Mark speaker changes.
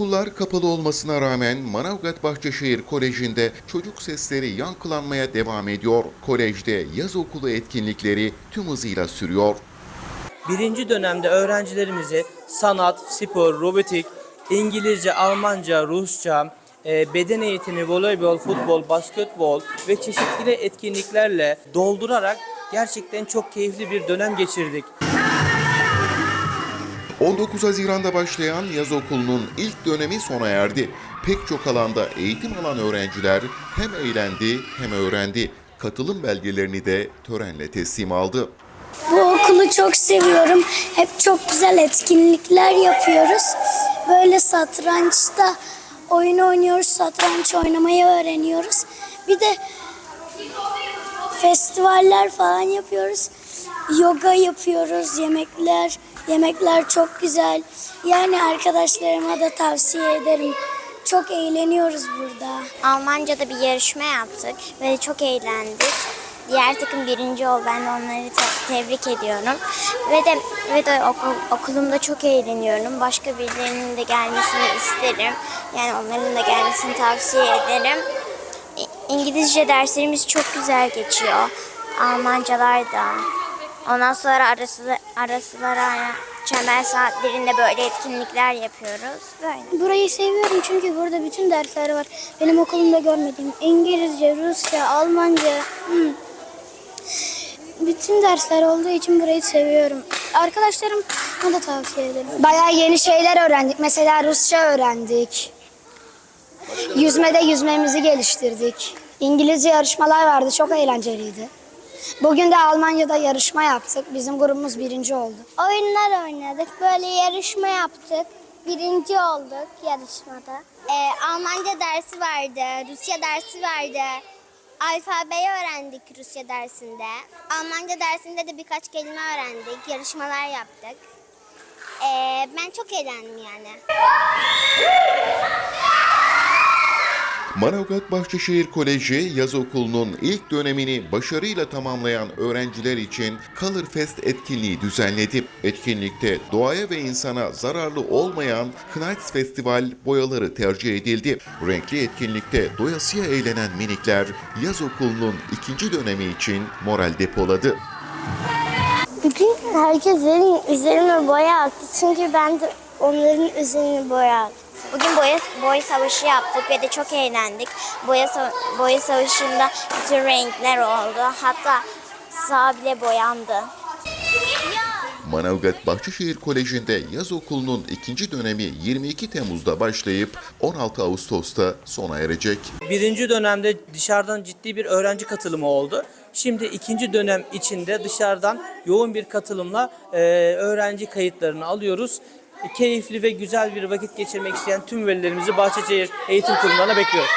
Speaker 1: Okullar kapalı olmasına rağmen Manavgat Bahçeşehir Koleji'nde çocuk sesleri yankılanmaya devam ediyor. Kolejde yaz okulu etkinlikleri tüm hızıyla sürüyor.
Speaker 2: Birinci dönemde öğrencilerimizi sanat, spor, robotik, İngilizce, Almanca, Rusça, e, beden eğitimi, voleybol, futbol, basketbol ve çeşitli etkinliklerle doldurarak gerçekten çok keyifli bir dönem geçirdik.
Speaker 1: 19 Haziran'da başlayan yaz okulunun ilk dönemi sona erdi. Pek çok alanda eğitim alan öğrenciler hem eğlendi hem öğrendi. Katılım belgelerini de törenle teslim aldı.
Speaker 3: Bu okulu çok seviyorum. Hep çok güzel etkinlikler yapıyoruz. Böyle satrançta oyun oynuyoruz. Satranç oynamayı öğreniyoruz. Bir de festivaller falan yapıyoruz. Yoga yapıyoruz. Yemekler, yemekler çok güzel. Yani arkadaşlarıma da tavsiye ederim. Çok eğleniyoruz burada.
Speaker 4: Almanca'da bir yarışma yaptık ve çok eğlendik. Diğer takım birinci oldu. Ben onları te- tebrik ediyorum. Ve de ve de okul, okulumda çok eğleniyorum. Başka birilerinin de gelmesini isterim. Yani onların da gelmesini tavsiye ederim. İngilizce derslerimiz çok güzel geçiyor. Almancalar da. Ondan sonra arası, arasılara çember saatlerinde böyle etkinlikler yapıyoruz. Böyle.
Speaker 3: Burayı seviyorum çünkü burada bütün dersler var. Benim okulumda görmediğim İngilizce, Rusça, Almanca. hmm. Bütün dersler olduğu için burayı seviyorum. Arkadaşlarıma da tavsiye ederim.
Speaker 5: Bayağı yeni şeyler öğrendik. Mesela Rusça öğrendik. Yüzmede yüzmemizi geliştirdik. İngilizce yarışmalar vardı. Çok eğlenceliydi. Bugün de Almanya'da yarışma yaptık. Bizim grubumuz birinci oldu.
Speaker 3: Oyunlar oynadık, böyle yarışma yaptık. Birinci olduk yarışmada.
Speaker 4: Ee, Almanca dersi vardı, Rusça dersi vardı. Alfabeyi öğrendik Rusça dersinde. Almanca dersinde de birkaç kelime öğrendik, yarışmalar yaptık. Ee, ben çok eğlendim yani.
Speaker 1: Manavgat Bahçeşehir Koleji yaz okulunun ilk dönemini başarıyla tamamlayan öğrenciler için Color Fest etkinliği düzenledi. Etkinlikte doğaya ve insana zararlı olmayan Knights Festival boyaları tercih edildi. Renkli etkinlikte doyasıya eğlenen minikler yaz okulunun ikinci dönemi için moral depoladı.
Speaker 4: Bugün herkes üzerime boya attı çünkü ben de onların üzerine boya attım. Bugün boya, boya savaşı yaptık ve de çok eğlendik. Boya, boya savaşında bütün renkler oldu. Hatta sağ bile boyandı.
Speaker 1: Manavgat Bahçeşehir Koleji'nde yaz okulunun ikinci dönemi 22 Temmuz'da başlayıp 16 Ağustos'ta sona erecek.
Speaker 2: Birinci dönemde dışarıdan ciddi bir öğrenci katılımı oldu. Şimdi ikinci dönem içinde dışarıdan yoğun bir katılımla e, öğrenci kayıtlarını alıyoruz. Keyifli ve güzel bir vakit geçirmek isteyen tüm velilerimizi Bahçeşehir Eğitim Kurumlarına bekliyoruz.